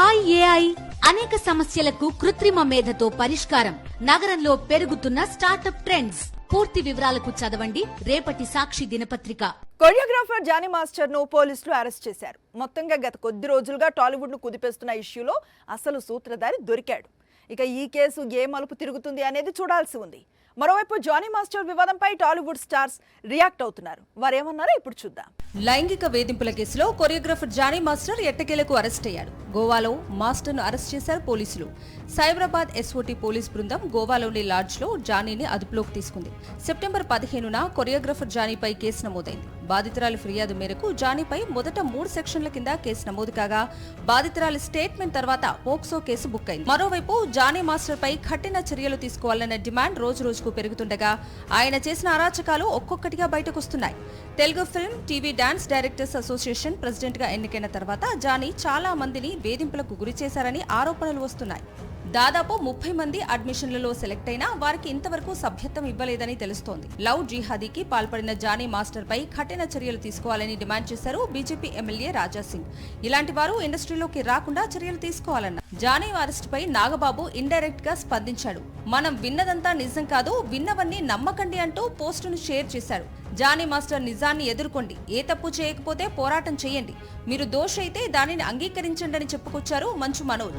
Hi AI. అనేక సమస్యలకు కృత్రిమ మేధతో పరిష్కారం. నగరంలో పెరుగుతున్న స్టార్టప్ ట్రెండ్స్. పూర్తి వివరాలకు చదవండి. రేపటి సాక్షి దినపత్రిక. కొరియోగ్రాఫర్ జానీ మాస్టర్ను పోలీసులు అరెస్ట్ చేశారు. మొత్తంగా గత కొద్ది రోజులుగా టాలీవుడ్ను కుదిపేస్తున్న ఇష్యూలో అసలు సూత్రధారి దొరికాడు. ఇక ఈ కేసు ఏ మలుపు తిరుగుతుంది అనేది చూడాల్సి ఉంది. మరోవైపు జానీ మాస్టర్ వివాదంపై టాలీవుడ్ స్టార్స్ రియాక్ట్ అవుతున్నారు. వారేమన్నారో ఇప్పుడు చూద్దాం. లైంగిక వేధింపుల కేసులో కొరియోగ్రాఫర్ జానీ మాస్టర్ ఎట్టకేలకు అరెస్ట్ అయ్యాడు. గోవాలో మాస్టర్ను అరెస్ట్ చేశారు పోలీసులు. సైబరాబాద్ ఎస్ఓటీ పోలీస్ బృందం గోవాలోని లాడ్జ్లో జానీని అదుపులోకి తీసుకుంది. సెప్టెంబర్ పదిహేనున కొరియోగ్రాఫర్ జానీపై కేసు నమోదైంది. బాధితురాలి ఫిర్యాదు మేరకు జానీపై మొదట మూడు సెక్షన్ల కింద కేసు నమోదు కాగా బాధితురాలి స్టేట్మెంట్ తర్వాత పోక్సో కేసు బుక్ అయింది. మరోవైపు జానీ మాస్టర్ పై కఠిన చర్యలు తీసుకోవాలన్న డిమాండ్ రోజు రోజుకు పెరుగుతుండగా ఆయన చేసిన అరాచకాలు ఒక్కొక్కటిగా బయటకొస్తున్నాయి. Telugu film TV dance directors association ప్రెసిడెంట్గా ఎన్నికైన తర్వాత జానీ చాలా మందిని వేధింపులకు గురి చేశారని ఆరోపణలు వస్తున్నాయి. దాదాపు ముప్పై మంది అడ్మిషన్లలో సెలెక్ట్ అయినా వారికి ఇంతవరకు సభ్యత్వం ఇవ్వలేదని తెలుస్తోంది. లవ్ జిహాదీకి పాల్పడిన జానీ మాస్టర్ పై కఠిన చర్యలు తీసుకోవాలని డిమాండ్ చేశారు బీజేపీ ఎమ్మెల్యే రాజా సింగ్. ఇలాంటి వారు ఇండస్ట్రీలోకి రాకుండా చర్యలు తీసుకోవాలన్నారు. జానీ అరెస్ట్ పై నాగబాబు ఇండైరెక్ట్గా స్పందించాడు. మనం విన్నదంతా నిజం కాదు విన్నవన్నీ నమ్మకండి అంటూ పోస్టును షేర్ చేశాడు. జానీ మాస్టర్ నిజాన్ని ఎదుర్కొండి. ఏ తప్పు చేయకపోతే పోరాటం చేయండి. మీరు దోషైతే దానిని అంగీకరించండి అని చెప్పుకొచ్చారు మంచు మనోజ్.